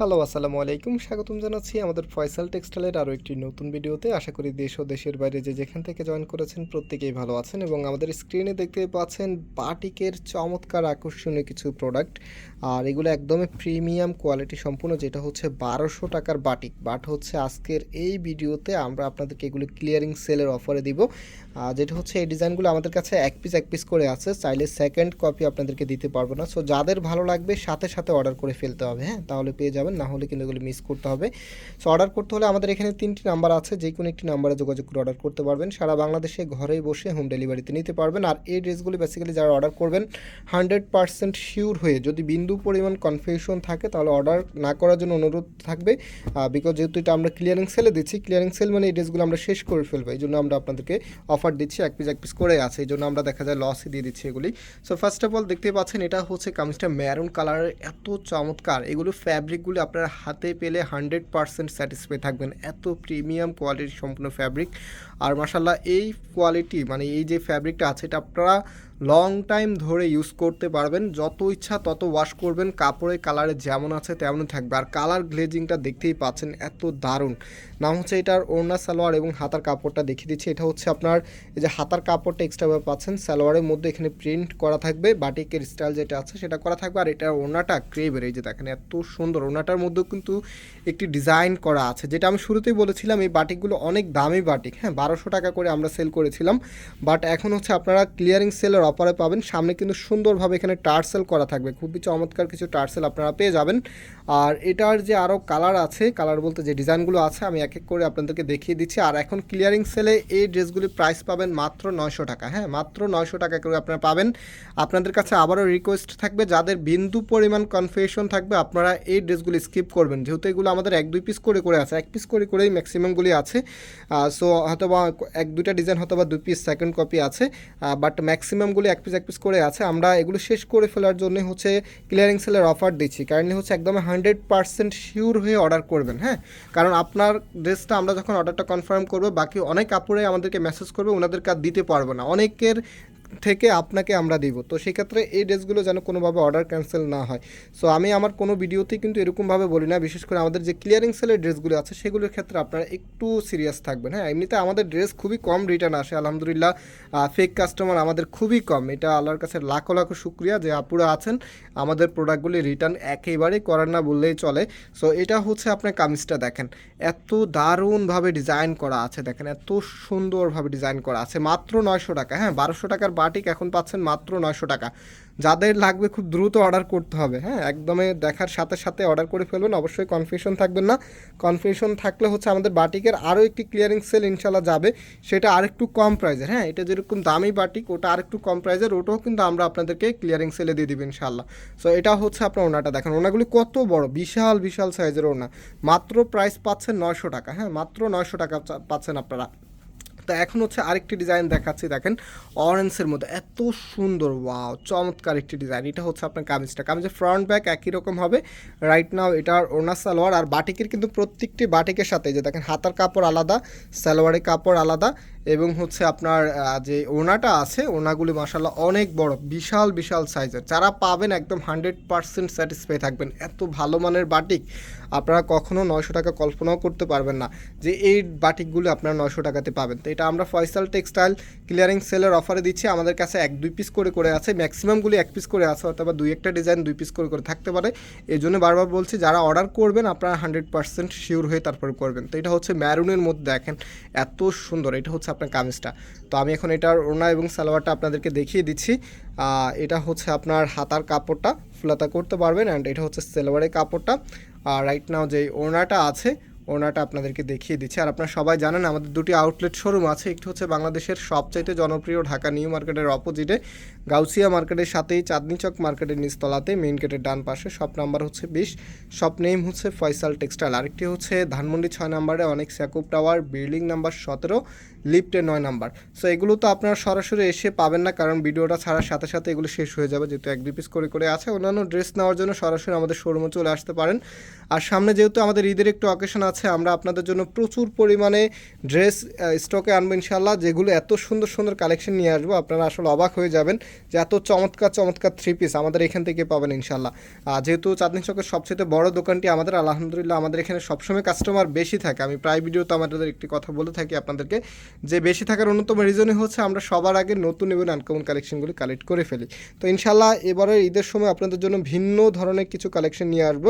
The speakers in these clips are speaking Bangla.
হ্যালো, আসসালামু আলাইকুম। স্বাগতম জানাচ্ছি আমাদের ফয়সাল টেক্সটাইলের আরও একটি নতুন ভিডিওতে। আশা করি দেশ ও দেশের বাইরে যে যেখান থেকে জয়েন করেছেন প্রত্যেকেই ভালো আছেন এবং আমাদের স্ক্রিনে দেখতে পাচ্ছেন বাটিকের চমৎকার আকর্ষণীয় কিছু প্রোডাক্ট। আর এগুলো একদমই প্রিমিয়াম কোয়ালিটি সম্পূর্ণ, যেটা হচ্ছে বারোশো টাকার বাটিক। বাট হচ্ছে আজকের এই ভিডিওতে আমরা আপনাদেরকে এগুলো ক্লিয়ারিং সেলের অফারে দিব। যেটা হচ্ছে এই ডিজাইনগুলো আমাদের কাছে এক পিস এক পিস করে আছে। চাইলে সেকেন্ড কপি আপনাদেরকে দিতে পারব না। সো যাদের ভালো লাগবে, সাথে সাথে অর্ডার করে ফেলতে হবে হ্যাঁ? তাহলে পেয়ে যাবেন। না হলে কিন্তু এগুলো মিস করতে হবে। সো অর্ডার করতে হলে আমাদের এখানে তিনটি নাম্বার আছে যে কোনো একটি নাম্বারে যোগাযোগ করে অর্ডার করতে পারবেন। সারা বাংলাদেশে ঘরেই বসে হোম ডেলিভারিতে নিতে পারবেন। আর এই ড্রেসগুলি বেসিক্যালি যারা অর্ডার করবেন হান্ড্রেড পার্সেন্ট শিওর হয়ে যদি বিন্দু পরিমাণ কনফিউশন থাকে, তাহলে অর্ডার না করার জন্য অনুরোধ থাকবে। বিকজ যেহেতু এটা আমরা ক্লিয়ারিং সেলে দিচ্ছি ক্লিয়ারিং সেল মানে এই ড্রেসগুলো আমরা শেষ করে ফেলব। এই জন্য আমরা আপনাদেরকে অফার দিচ্ছি, এক পিস এক পিস করে আছে। এই জন্য আমরা দেখা যায় লসই দিয়ে দিচ্ছি এগুলি। সো ফার্স্ট অফ অল দেখতে পাচ্ছেন এটা হচ্ছে কামিজটা ম্যারুন কালারের এত চমৎকার। এগুলো ফ্যাব্রিকগুলো আপনার হাতে পেলে হান্ড্রেড পারসেন্ট স্যাটিসফাই থাকবেন। এত প্রিমিয়াম কোয়ালিটির সম্পূর্ণ ফ্যাব্রিক। আর মাসাল্লাহ এই কোয়ালিটি মানে এই যে ফ্যাব্রিকটা আছে, এটা আপনারা লং টাইম ধরে ইউজ করতে পারবেন। যত ইচ্ছা তত ওয়াশ করবেন। কাপড়ের কালারে যেমন আছে তেমনই থাকবে। আর কালার গ্লেজিংটা দেখতেই পাচ্ছেন এত দারুণ। নাম হচ্ছে এটার ওড়না সালোয়ার এবং হাতার কাপড়টা দেখিয়ে দিচ্ছি। এটা হচ্ছে আপনার এই যে হাতার কাপড়টা এক্সট্রাভাবে পাচ্ছেন। সালোয়ারের মধ্যে এখানে প্রিন্ট করা থাকবে। বাটিকের স্টাইল যেটা আছে সেটা করা থাকবে। আর এটার ওড়নাটা ক্রেবের এই যে দেখেন এত সুন্দর। ওড়নাটার মধ্যেও কিন্তু একটি ডিজাইন করা আছে। যেটা আমি শুরুতেই বলেছিলাম, এই বাটিকগুলো অনেক দামি বাটিক। হ্যাঁ বারোশো টাকা করে আমরা সেল করেছিলাম। বাট এখন হচ্ছে আপনারা ক্লিয়ারিং সেলের অফারে পাবেন। সামনে কিন্তু সুন্দরভাবে এখানে টার্সেল করা থাকবে। খুবই চমৎকার কিছু টার্সেল আপনারা পেয়ে যাবেন। আর এটার যে আরও কালার আছে, কালার বলতে যে ডিজাইনগুলো আছে, আমি এক এক করে আপনাদেরকে দেখিয়ে দিচ্ছি। আর এখন ক্লিয়ারিং সেলে এই ড্রেসগুলির প্রাইস পাবেন মাত্র নয়শো টাকা। হ্যাঁ মাত্র নয়শো টাকা করে আপনারা পাবেন। আপনাদের কাছে আবারও রিকোয়েস্ট থাকবে, যাদের বিন্দু পরিমাণ কনফিউশন থাকবে, আপনারা এই ড্রেসগুলি স্কিপ করবেন। যেহেতু এগুলো আমাদের এক, দুই পিস করে করে আছে, এক পিস করে, করেই ম্যাক্সিমামগুলি আছে। সো হয়তো বা এক, দুইটা ডিজাইন হয়তো বা দুই পিস সেকেন্ড কপি আছে। বাট ম্যাক্সিমামগুলি এক পিস এক পিস করে আছে। আমরা এগুলো শেষ করে ফেলার জন্য হচ্ছে ক্লিয়ারিং সেলের অফার দিচ্ছি। কারেন্টলি হচ্ছে একদম হান্ড্রেড পার্সেন্ট শিওর হয়ে অর্ডার করবেন হ্যাঁ? কারণ আপনার ড্রেসটা আমরা যখন অর্ডারটা কনফার্ম করব, বাকি অনেক কাপড়ে আমাদেরকে মেসেজ করবে, ওনাদেরকে আর দিতে পারব না। অনেকের থেকে আপনাকে আমরা দিব। তো সেক্ষেত্রে এই ড্রেসগুলো যেন কোনোভাবে অর্ডার ক্যান্সেল না হয়। সো আমি আমার কোনো ভিডিওতে কিন্তু এরকমভাবে বলি না। বিশেষ করে আমাদের যে ক্লিয়ারিং সেলের ড্রেসগুলো আছে, সেগুলোর ক্ষেত্রে আপনারা একটু সিরিয়াস থাকবেন। হ্যাঁ এমনিতে আমাদের ড্রেস খুবই কম রিটার্ন আসে। আলহামদুলিল্লাহ ফেক কাস্টমার আমাদের খুবই কম। এটা আল্লাহর কাছে লাখো লাখো শুক্রিয়া যে আপুরা আছেন। আমাদের প্রোডাক্টগুলি রিটার্ন একেবারেই করার না বললেই চলে। সো এটা হচ্ছে আপনার কামিজটা দেখেন। এত দারুণভাবে ডিজাইন করা আছে। দেখেন, এত সুন্দরভাবে ডিজাইন করা আছে। মাত্র নয়শো টাকা। হ্যাঁ বারোশো টাকার বাটিক এখন পাচ্ছেন মাত্র নয়শো টাকা। যাদের লাগবে খুব দ্রুত অর্ডার করতে হবে হ্যাঁ? একদমই দেখার সাথে সাথে অর্ডার করে ফেলবেন, অবশ্যই কনফিউশন থাকবেন না। কনফিউশন থাকলে হচ্ছে আমাদের বাটিকের আরও একটি ক্লিয়ারিং সেল ইনশাল্লাহ যাবে, সেটা আরেকটু কম প্রাইজের হ্যাঁ? এটা যেরকম দামি বাটিক, ওটা আরেকটু কম প্রাইজের ওটাও কিন্তু আমরা আপনাদেরকে ক্লিয়ারিং সেলে দিয়ে দেবো ইনশাল্লাহ সো এটা হচ্ছে আপনার ওনাটা দেখেন, ওনাগুলি কত বড়, বিশাল বিশাল সাইজের ওনা। মাত্র প্রাইস পাচ্ছেন নয়শো টাকা হ্যাঁ? মাত্র নয়শো টাকা পাচ্ছেন আপনারা। তো এখন হচ্ছে আরেকটি ডিজাইন দেখাচ্ছি, দেখেন অরেঞ্জের মধ্যে। এত সুন্দর ওয়াও চমৎকার একটি ডিজাইন এটা হচ্ছে আপনার কামিজটা। কামিজের ফ্রন্ট ব্যাক একই রকম হবে। রাইট নাও এটার ওনা সালোয়ার আর বাটিকের কিন্তু প্রত্যেকটি বাটিকের সাথে যে দেখেন, হাতার কাপড় আলাদা, সালোয়ারের কাপড় আলাদা এবং হচ্ছে আপনার যে ওনাটা আছে ওনাগুলি মাসাল্লাহ অনেক বড়, বিশাল বিশাল সাইজের। যারা পাবেন একদম হান্ড্রেড পার্সেন্ট স্যাটিসফাই থাকবেন। এত ভালো মানের বাটিক আপনারা কখনও নয়শো টাকা কল্পনাও করতে পারবেন না যে এই বাটিকগুলো আপনারা নয়শো টাকাতে পাবেন। তো এটা আমরা ফয়সাল টেক্সটাইল ক্লিয়ারিং সেলের অফারে দিচ্ছি। আমাদের কাছে এক, দুই পিস করে করে আছে। ম্যাক্সিমামগুলি এক পিস করে আছে, অথবা দুই একটা ডিজাইন দুই পিস করে করে থাকতে পারে। এই জন্য বারবার বলছি, যারা অর্ডার করবেন, আপনারা হান্ড্রেড পার্সেন্ট শিওর হয়ে তারপরে করবেন। তো এটা হচ্ছে ম্যারুনের মধ্যে দেখেন, এত সুন্দর। এটা হচ্ছে আপনার কামিজটা। তো আমি এখন এটার ওনা এবং সালোয়ারটা আপনাদেরকে দেখিয়ে দিচ্ছি। এটা হচ্ছে আপনার হাতার কাপড়টা, ফুলাতা করতে পারবেন অ্যান্ড এটা হচ্ছে সেলোয়ারের কাপড়টা। আর রাইট নাও যে ওনাটা আছে ওনাটা আপনাদেরকে দেখিয়ে দিচ্ছি। আর আপনারা সবাই জানেন আমাদের দুটি আউটলেট শোরুম আছে। একটি হচ্ছে বাংলাদেশের সবচাইতে জনপ্রিয় ঢাকা নিউ মার্কেটের অপোজিটে গাউসিয়া মার্কেটের সাথেই চাঁদনি চক মার্কেটের নিচতলাতে মেইন গেটের ডান পাশে। শপ নাম্বার হচ্ছে বিশ। শপ নেম হচ্ছে ফয়সাল টেক্সটাইল আরেকটি হচ্ছে ধানমন্ডি ছয় নাম্বারে অনেক স্যাকুপ টাওয়ার বিল্ডিং নাম্বার সতেরো লিফটে নয় নাম্বার। সো এগুলো তো আপনারা সরাসরি এসে পাবেন না, কারণ ভিডিওটা ছাড়ার সাথে সাথে এগুলো শেষ হয়ে যাবে, যেহেতু এক দুই পিস করে করে আছে। অন্যান্য ড্রেস নেওয়ার জন্য সরাসরি আমাদের শোরুমে চলে আসতে পারেন। আর সামনে যেহেতু আমাদের ঈদের একটু অকেশন আছে আমরা আপনাদের জন্য প্রচুর পরিমাণে ড্রেস স্টকে আনব ইনশাল্লাহ যেগুলো এত সুন্দর সুন্দর কালেকশন নিয়ে আসব, আপনারা আসলে অবাক হয়ে যাবেন যে এত চমৎকার চমৎকার থ্রি পিস আমাদের এখান থেকে পাবেন ইনশাল্লাহ যেহেতু চাঁদনি চকের সবচেয়ে বড় দোকানটি আমাদের, আলহামদুলিল্লাহ আমাদের এখানে সবসময় কাস্টমার বেশি থাকে। আমি প্রায় ভিডিওতে আমাদের একটি কথা বলে থাকি আপনাদেরকে, যে বেশি থাকার অন্যতম রিজনই হচ্ছে আমরা সবার আগে নতুন এবং আনকমন কালেকশনগুলি কালেক্ট করে ফেলি। তো ইনশাল্লাহ এবারের ঈদের সময় আপনাদের জন্য ভিন্ন ধরনের কিছু কালেকশন নিয়ে আসব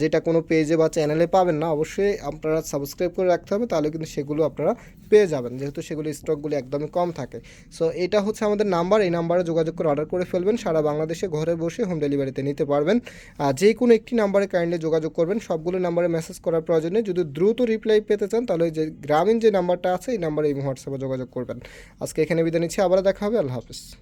যেটা কোনো পেজে বা চ্যানেলে পাবেন না। অবশ্যই আপনারা সাবস্ক্রাইব করে রাখতে হবে, তাহলে কিন্তু সেগুলো আপনারা পেয়ে যাবেন। যেহেতু সেগুলো স্টকগুলি একদমই কম থাকে। সো এটা হচ্ছে আমাদের নাম্বার এই নাম্বারে যোগাযোগ করে অর্ডার করে ফেলবেন। সারা বাংলাদেশে ঘরে বসে হোম ডেলিভারিতে নিতে পারবেন। আর যে কোনো একটি নাম্বারে কাইন্ডলি যোগাযোগ করবেন। সবগুলো নাম্বারে মেসেজ করার প্রয়োজনে যদি দ্রুত রিপ্লাই পেতে চান, তাহলে যে গ্রামীণ যে নাম্বারটা আছে, এই নাম্বারে এই হোয়াটসঅ্যাপে যোগাযোগ করবেন। আজকে এখানে বিদায় নিচ্ছি। আবার দেখা হবে। আল্লাহ হাফিজ।